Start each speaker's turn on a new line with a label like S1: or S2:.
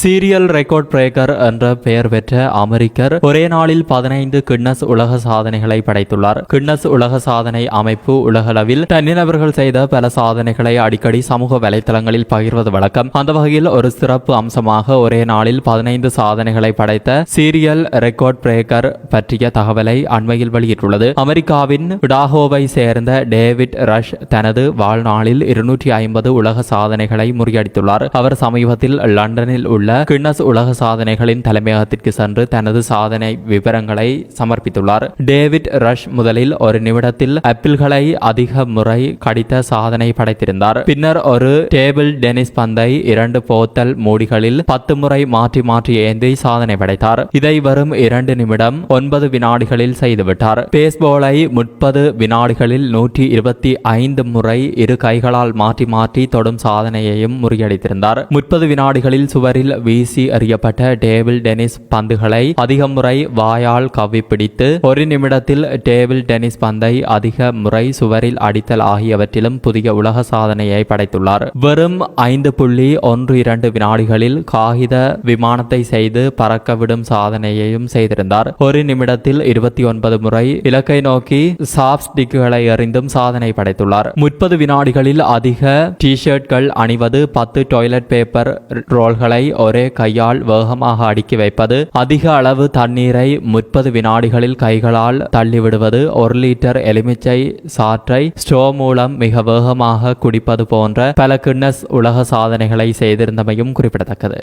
S1: Serial record breaker என்ற பெயர் பெற்ற அமெரிக்கர் ஒரே நாளில் பதினைந்து கின்னஸ் உலக சாதனைகளை படைத்துள்ளார். கின்னஸ் உலக சாதனை அமைப்பு உலகளவில் தனிநபர்கள் செய்த பல சாதனைகளை அடிக்கடி சமூக வலைத்தளங்களில் பகிர்வது வழக்கம். அந்த வகையில் ஒரு சிறப்பு அம்சமாக ஒரே நாளில் பதினைந்து சாதனைகளை படைத்த சீரியல் ரெக்கார்ட் பிரேக்கர் பற்றிய தகவலை அண்மையில் வெளியிட்டுள்ளது. அமெரிக்காவின் டாகோவை சேர்ந்த டேவிட் ரஷ் தனது வாழ்நாளில் இருநூற்றி ஐம்பது உலக சாதனைகளை முறியடித்துள்ளார். அவர் சமீபத்தில் லண்டனில் உள்ள கின்னஸ் உலக சாதனைகளின் தலைமையகத்திற்கு சென்று தனது சாதனை விவரங்களை சமர்ப்பித்துள்ளார். டேவிட் ரஷ் முதலில் ஒரு நிமிடத்தில் அப்பிள்களை அதிக முறை கடித்த சாதனை படைத்திருந்தார். பின்னர் ஒரு டேபிள் டென்னிஸ் பந்தை இரண்டு போத்தல் மூடிகளில் பத்து முறை மாற்றி மாற்றி ஏந்தி சாதனை படைத்தார். இதை வரும் இரண்டு நிமிடம் ஒன்பது வினாடிகளில் செய்துவிட்டார். பேஸ்போலை முப்பது வினாடிகளில் நூற்றி இருபத்தி ஐந்து முறை இரு கைகளால் மாற்றி மாற்றி தொடும் சாதனையையும் முறியடித்திருந்தார். முப்பது வினாடிகளில் சுவரில் வீசி எறியப்பட்ட டேபிள் டென்னிஸ் பந்துகளை அதிக முறை வாயால் கவ்வி பிடித்து ஒரு நிமிடத்தில் டேபிள் டென்னிஸ் பந்தை அதிக முறை சுவரில் அடித்தல் ஆகியவற்றிலும் புதிய உலக சாதனையை படைத்துள்ளார். வெறும் ஐந்து புள்ளி ஒன்று இரண்டு வினாடிகளில் காகித விமானத்தை செய்து பறக்க விடும் சாதனையையும் செய்திருந்தார். ஒரு நிமிடத்தில் இருபத்தி ஒன்பது முறை இலக்கை நோக்கி சாப் ஸ்டிக்குகளை எறிந்தும் சாதனை படைத்துள்ளார். முப்பது வினாடிகளில் அதிக டி ஷர்ட்கள் அணிவது பத்து டாய்லெட் பேப்பர் ரோல்களை ஒரே கையால் வேகமாக அடுக்கி வைப்பது அதிக அளவு தண்ணீரை முப்பது வினாடிகளில் கைகளால் தள்ளிவிடுவது ஒரு லிட்டர் எலுமிச்சை சாற்றை ஸ்டோ மூலம் மிக வேகமாக குடிப்பது போன்ற பல கின்னஸ் உலக சாதனைகளை செய்திருந்தமையும் குறிப்பிடத்தக்கது.